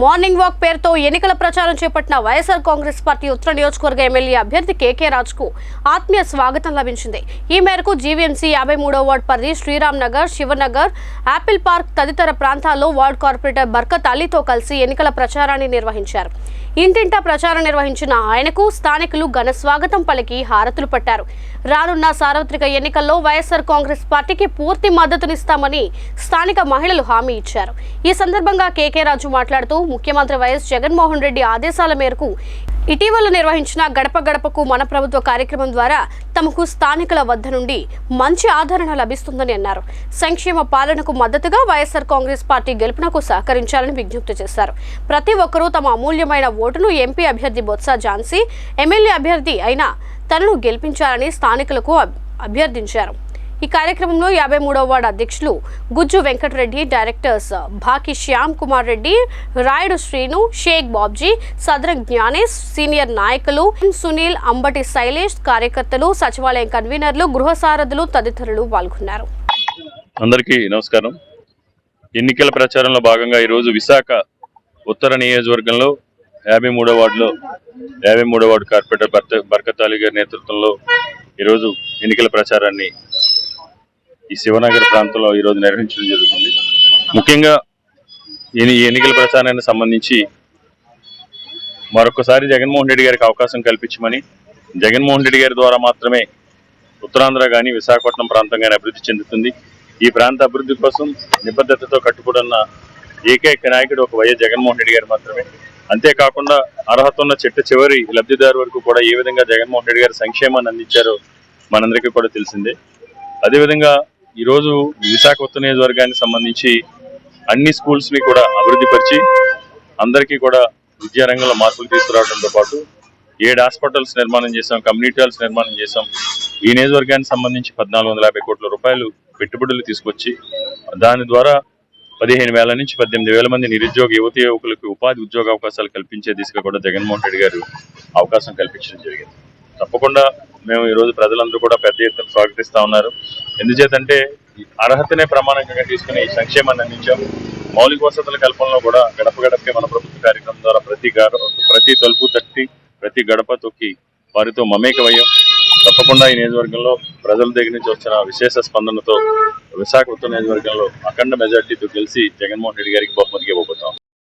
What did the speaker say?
Morning walk పేరుతో ఎన్నికల ప్రచారం చేపట్టిన వైఎస్ఆర్ కాంగ్రెస్ పార్టీ ఉత్తర నియోజకవర్గ ఎమ్మెల్యే అభ్యర్థి కేకే రాజ్కు ఆత్మీయ స్వాగతం లభించింది. ఈ మేరకు జీవీఎంసీ యాభై మూడో వార్డు పరిధి శ్రీరామ్ నగర్ శివనగర్ యాపిల్ పార్క్ తదితర ప్రాంతాల్లో వార్డు కార్పొరేటర్ బర్కత్ అలీతో కలిసి ఎన్నికల ప్రచారాన్ని నిర్వహించారు. ఇంటింటా ప్రచారం నిర్వహించిన ఆయనకు స్థానికులు ఘన స్వాగతం పలికి హారతులు పట్టారు. రానున్న సార్వత్రిక ఎన్నికల్లో వైఎస్ఆర్ కాంగ్రెస్ పార్టీకి పూర్తి మద్దతునిస్తామని స్థానిక మహిళలు హామీ ఇచ్చారు. ఈ సందర్భంగా కేకే రాజు మాట్లాడుతూ ముఖ్యమంత్రి వైఎస్ జగన్మోహన్ రెడ్డి ఆదేశాల మేరకు ఇటీవల నిర్వహించిన గడప గడపకు మన ప్రభుత్వ కార్యక్రమం ద్వారా తమకు స్థానికుల వద్ద నుండి మంచి ఆదరణ లభిస్తుందని అన్నారు. సంక్షేమ పాలనకు మద్దతుగా వైఎస్ఆర్ కాంగ్రెస్ పార్టీ గెలుపునకు సహకరించాలని విజ్ఞప్తి చేశారు. ప్రతి ఒక్కరూ తమ అమూల్యమైన ఓటును ఎంపీ అభ్యర్థి బొత్స ఝాన్సీ ఎమ్మెల్యే అభ్యర్థి అయిన తనను గెలిపించాలని స్థానికులకు అభ్యర్థించారు. ఈ కార్యక్రమంలో యాభై మూడవ వార్డు అధ్యక్షులు గుజ్జు వెంకటరెడ్డి డైరెక్టర్స్ భాకి శ్యామ్ కుమార్ రెడ్డి రాయుడు శ్రీను షేక్ బాబ్జీ సదర జ్ఞానేష్ సీనియర్ నాయకులు సునీల్ అంబటి శైలేష్ కార్యకర్తలు సచివాలయం కన్వీనర్లు గృహ సారథులు తదితరులు పాల్గొన్నారు. అందరికీ నమస్కారం. ఎన్నికల ప్రచారంలో భాగంగా ఈరోజు విశాఖ ఉత్తర నియోజకవర్గంలో యాభై మూడో వార్డులో యాభై మూడో వార్డు కార్పొరేటర్ బర్త బర్కత్ అలీ గారి నేతృత్వంలో ఈరోజు ఎన్నికల ప్రచారాన్ని ఈ శివనగర్ ప్రాంతంలో ఈరోజు నిర్వహించడం జరుగుతుంది. ముఖ్యంగా ఈ ఈ ఎన్నికల ప్రచారానికి సంబంధించి మరొకసారి జగన్మోహన్ రెడ్డి గారికి అవకాశం కల్పించమని జగన్మోహన్ రెడ్డి గారి ద్వారా మాత్రమే ఉత్తరాంధ్ర కానీ విశాఖపట్నం ప్రాంతం కానీ అభివృద్ధి చెందుతుంది. ఈ ప్రాంత అభివృద్ధి కోసం నిబద్ధతతో కట్టుబడున్న ఏకైక నాయకుడు ఒక వైఎస్ జగన్మోహన్ రెడ్డి గారు మాత్రమే. అంతేకాకుండా అర్హత ఉన్న చిట్ట చివరి లబ్ధిదారు వరకు కూడా ఏ విధంగా జగన్మోహన్ రెడ్డి గారు సంక్షేమాన్ని అందించారో మనందరికీ కూడా తెలిసిందే. అదేవిధంగా ఈరోజు విశాఖ ఉత్తర నియోజకవర్గానికి సంబంధించి అన్ని స్కూల్స్ని కూడా అభివృద్ధి పరిచి అందరికీ కూడా విద్యారంగంలో మార్పులు తీసుకురావడంతో పాటు ఏడు హాస్పిటల్స్ నిర్మాణం చేశాం కమ్యూనిటీ హాల్స్ నిర్మాణం చేశాం. ఈ నియోజకవర్గానికి సంబంధించి పద్నాలుగు వందల యాభై కోట్ల రూపాయలు పెట్టుబడులు తీసుకొచ్చి దాని ద్వారా పదిహేను వేల నుంచి పద్దెనిమిది వేల మంది నిరుద్యోగ యువతి యువకులకు ఉపాధి ఉద్యోగ అవకాశాలు కల్పించే దిశగా కూడా జగన్మోహన్ రెడ్డి గారు అవకాశం కల్పించడం జరిగింది. తప్పకుండా మేము ఈ రోజు ప్రజలందరూ కూడా పెద్ద ఎత్తున స్వాగతిస్తూ ఉన్నారు. ఎందుచేతంటే ఈ అర్హతనే ప్రమాణంగా తీసుకుని ఈ సంక్షేమాన్ని అందించాం. మౌలిక వసతుల కల్పనలో కూడా గడప గడపకే మన ప్రభుత్వ కార్యక్రమం ద్వారా ప్రతి ప్రతి తలుపు తట్టి ప్రతి గడప తొక్కి వారితో మమేకమయ్యాం. తప్పకుండా ఈ నియోజకవర్గంలో ప్రజల దగ్గర నుంచి వచ్చిన విశేష స్పందనతో విశాఖ ఉత్తర నియోజకవర్గంలో అఖండ మెజార్టీతో గెలిచి జగన్మోహన్ రెడ్డి గారికి బహుమతిగా ఇవ్వబోతాం